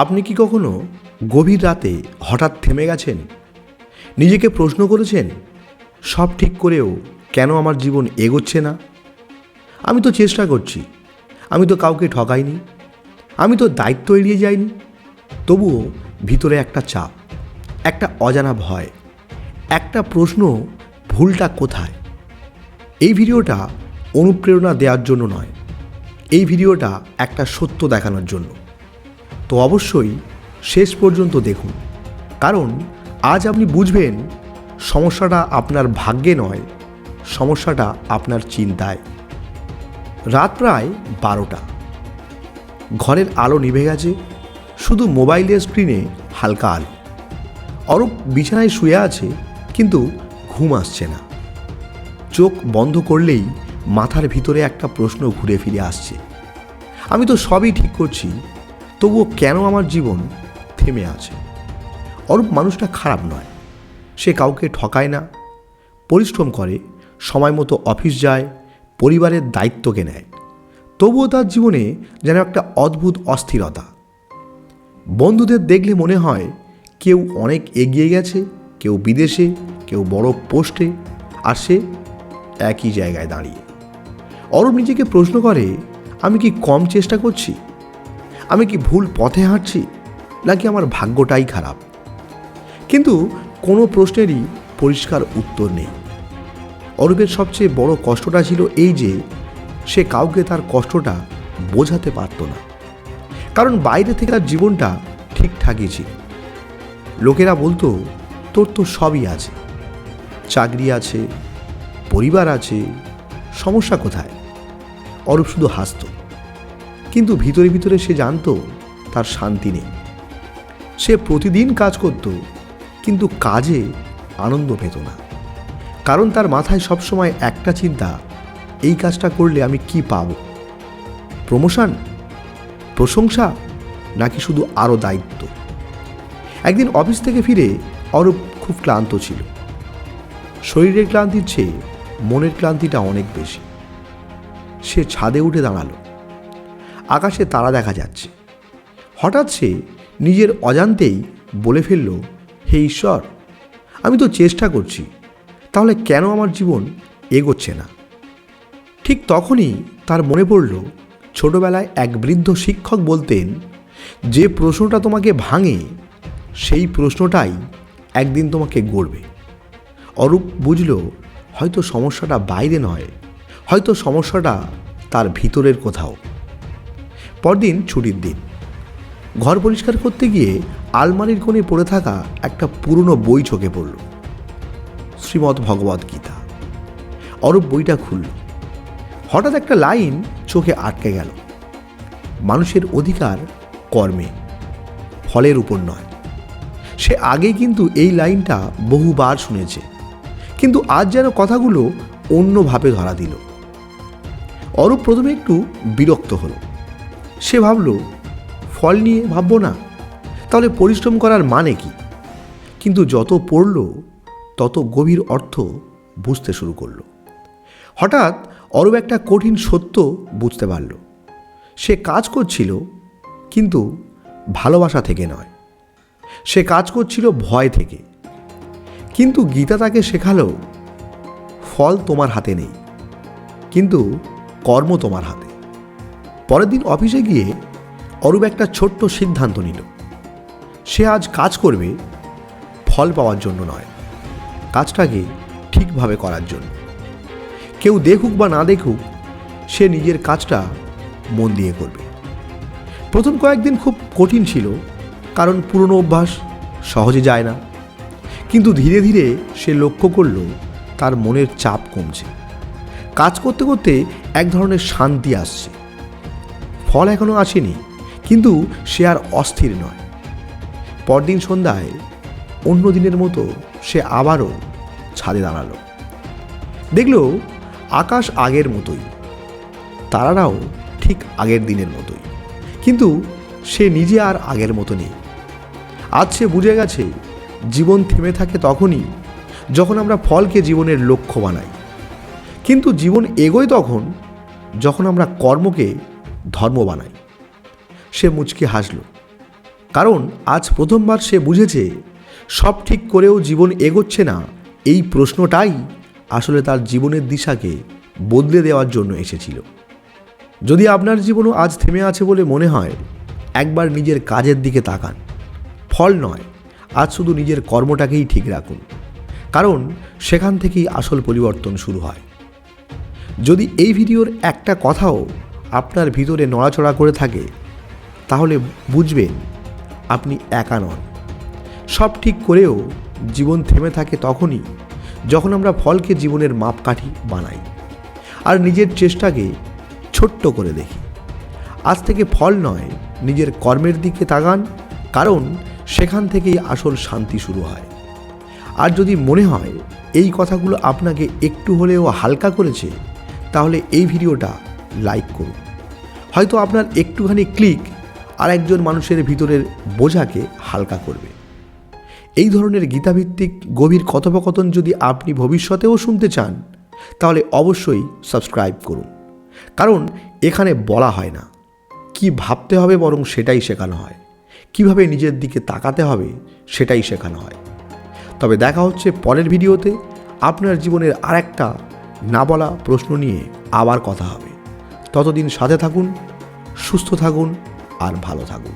আপনি কি কখনো গভীর রাতে হঠাৎ থেমে গেছেন? নিজেকে প্রশ্ন করেছেন, সব ঠিক করেও কেন আমার জীবন এগোচ্ছে না? আমি তো চেষ্টা করছি, আমি তো কাউকে ঠকাইনি, আমি তো দায়িত্ব এড়িয়ে যাইনি। তবুও ভিতরে একটা চাপ, একটা অজানা ভয়, একটা প্রশ্ন, ভুলটা কোথায়? এই ভিডিওটা অনুপ্রেরণা দেওয়ার জন্য নয়, এই ভিডিওটা একটা সত্য দেখানোর জন্য। তো অবশ্যই শেষ পর্যন্ত দেখুন। কারণ আজ আপনি বুঝবেন সমস্যাটা আপনার ভাগ্যে নয়, সমস্যাটা আপনার চিন্তায়। রাত প্রায় বারোটা। ঘরের আলো নিভে গেছে, শুধু মোবাইলের স্ক্রিনে হালকা আলো। অরূপ বিছানায় শুয়ে আছে, কিন্তু ঘুম আসছে না। চোখ বন্ধ করলেই মাথার ভিতরে একটা প্রশ্ন ঘুরে ফিরে আসছে। আমি তো সবই ঠিক করছি তবুও কেন আমার জীবন থেমে আছে? অরূপ মানুষটা খারাপ নয়। সে কাউকে ঠকায় না। পরিশ্রম করে, সময় মতো অফিস যায়, পরিবারের দায়িত্বকে নেয়। তবুও তার জীবনে যেন একটা অদ্ভুত অস্থিরতা। বন্ধুদের দেখলে মনে হয় কেউ অনেক এগিয়ে গেছে, কেউ বিদেশে, কেউ বড় পোস্টে, আর সে একই জায়গায় দাঁড়িয়ে। অরূপ নিজেকে প্রশ্ন করে, আমি কি কম চেষ্টা করছি? আমি কি ভুল পথে হাঁটছি, নাকি আমার ভাগ্যটাই খারাপ? কিন্তু কোনো প্রশ্নেরই পরিষ্কার উত্তর নেই। অরূপের সবচেয়ে বড় কষ্টটা ছিল এই যে, সে কাউকে তার কষ্টটা বোঝাতে পারত না। কারণ বাইরে থেকে তার জীবনটা ঠিকঠাকই ছিল। লোকেরা বলতো, তোর তো সবই আছে। চাকরি আছে, পরিবার আছে, সমস্যা কোথায়? অরূপ শুধু হাসত। কিন্তু ভিতরে ভিতরে সে জানতো তার শান্তি নেই। সে প্রতিদিন কাজ করত, কিন্তু কাজে আনন্দ পেত না। কারণ তার মাথায় সবসময় একটা চিন্তা, এই কাজটা করলে আমি কি পাব? প্রমোশন? প্রশংসা? নাকি শুধু আরও দায়িত্ব? একদিন অফিস থেকে ফিরে অরূপ খুব ক্লান্ত ছিল। শরীরের ক্লান্তির চেয়ে মনের ক্লান্তিটা অনেক বেশি। সে ছাদে উঠে দাঁড়াল। আকাশে তারা দেখা যাচ্ছে। হঠাৎ সে নিজের অজান্তেই বলে ফেলল, হে ঈশ্বর, আমি তো চেষ্টা করছি, তাহলে কেন আমার জীবন এগোচ্ছে না? ঠিক তখনই তার মনে পড়ল, ছোটবেলায় এক বৃদ্ধ শিক্ষক বলতেন, যে প্রশ্নটা তোমাকে ভাঙে, সেই প্রশ্নটাই একদিন তোমাকে গড়বে। অরূপ বুঝল, হয়তো সমস্যাটা বাইরে নয়, হয়তো সমস্যাটা তার ভিতরের কোথাও পরদিন ছুটির দিন। ঘর পরিষ্কার করতে গিয়ে আলমারির কোণে পড়ে থাকা একটা পুরনো বই চোখে পড়ল। শ্রীমদ্ ভগবদ গীতা। অরূপ বইটা খুলল। হঠাৎ একটা লাইন চোখে আটকে গেল। মানুষের অধিকার কর্মে, ফলের উপর নয়। সে আগে কিন্তু এই লাইনটা বহুবার শুনেছে। কিন্তু আজ যেন কথাগুলো অন্যভাবে ধরা দিল। অরূপ প্রথমে একটু বিরক্ত হলো। সে ভাবল, ফল নিয়ে ভাববো না। তাহলে পরিশ্রম করার মানে কি? কিন্তু যত পড়ল, তত গভীর অর্থ বুঝতে শুরু করল। হঠাৎ অরূপ একটা কঠিন সত্য বুঝতে পারল। সে কাজ করছিল, কিন্তু ভালোবাসা থেকে নয়। সে কাজ করছিল ভয় থেকে। কিন্তু গীতা তাকে শেখালো, ফল তোমার হাতে নেই, কিন্তু কর্ম তোমার হাতে। পরের দিন অফিসে গিয়ে অরূপ একটা ছোট্ট সিদ্ধান্ত নিল। সে আজ কাজ করবে ফল পাওয়ার জন্য নয়, কাজটাকে ঠিকভাবে করার জন্য। কেউ দেখুক বা না দেখুক, সে নিজের কাজটা মন দিয়ে করবে। প্রথম কয়েকদিন খুব কঠিন ছিল, কারণ পুরনো অভ্যাস সহজে যায় না। কিন্তু ধীরে ধীরে সে লক্ষ্য করল, তার মনের চাপ কমছে। কাজ করতে করতে এক ধরনের শান্তি আসছে। ফল এখনও আসেনি, কিন্তু সে আর অস্থির নয়। পরদিন সন্ধ্যায় অন্য দিনের মতো সে আবারও ছাদে দাঁড়াল। দেখল আকাশ আগের মতোই, তারারাও ঠিক আগের দিনের মতোই, কিন্তু সে নিজে আর আগের মতো নেই। আজ সে বুঝে গেছে, জীবন থেমে থাকে তখনই যখন আমরা ফলকে জীবনের লক্ষ্য বানাই। কিন্তু জীবন এগোয় তখন যখন আমরা কর্মকে ধর্ম বানাই সে মুচকি হাসল। কারণ আজ প্রথমবার সে বুঝেছে, সব ঠিক করেও জীবন এগোচ্ছে না। এই প্রশ্নটাই আসলে তার জীবনের দিশাকে বদলে দেওয়ার জন্য এসেছিল। যদি আপনার জীবনও আজ থেমে আছে বলে মনে হয়, একবার নিজের কাজের দিকে তাকান। ফল নয়, আজ শুধু নিজের কর্মটাকেই ঠিক রাখুন। কারণ সেখান থেকেই আসল পরিবর্তন শুরু হয়। যদি এই ভিডিওর একটা কথাও আপনার ভিতরে নড়াচড়া করে থাকে, তাহলে বুঝবেন আপনি একা নন। সব ঠিক করেও জীবন থেমে থাকে তখনই যখন আমরা ফলকে জীবনের মাপকাঠি বানাই আর নিজের চেষ্টাকে ছোট্ট করে দেখি। আজ থেকে ফল নয়, নিজের কর্মের দিকে তাকান, কারণ সেখান থেকেই আসল শান্তি শুরু হয়। আর যদি মনে হয় এই কথাগুলো আপনাকে একটু হলেও হালকা করেছে, তাহলে এই ভিডিওটা লাইক করুন। হয়তো আপনার একটুখানি ক্লিক আর একজন মানুষের ভিতরের বোঝাকে হালকা করবে। এই ধরনের গীতাভিত্তিক গভীর কথোপকথন যদি আপনি ভবিষ্যতেও শুনতে চান, তাহলে অবশ্যই সাবস্ক্রাইব করুন। কারণ এখানে বলা হয় না, কি ভাবতে হবে বরং সেটাই শেখানো হয়। কীভাবে নিজের দিকে তাকাতে হবে সেটাই শেখানো হয়। তবে দেখা হচ্ছে পরের ভিডিওতে, আপনার জীবনের আরেকটা না বলা প্রশ্ন নিয়ে আবার কথা হবে। ততদিন সাথে থাকুন সুস্থ থাকুন আর ভালো থাকুন।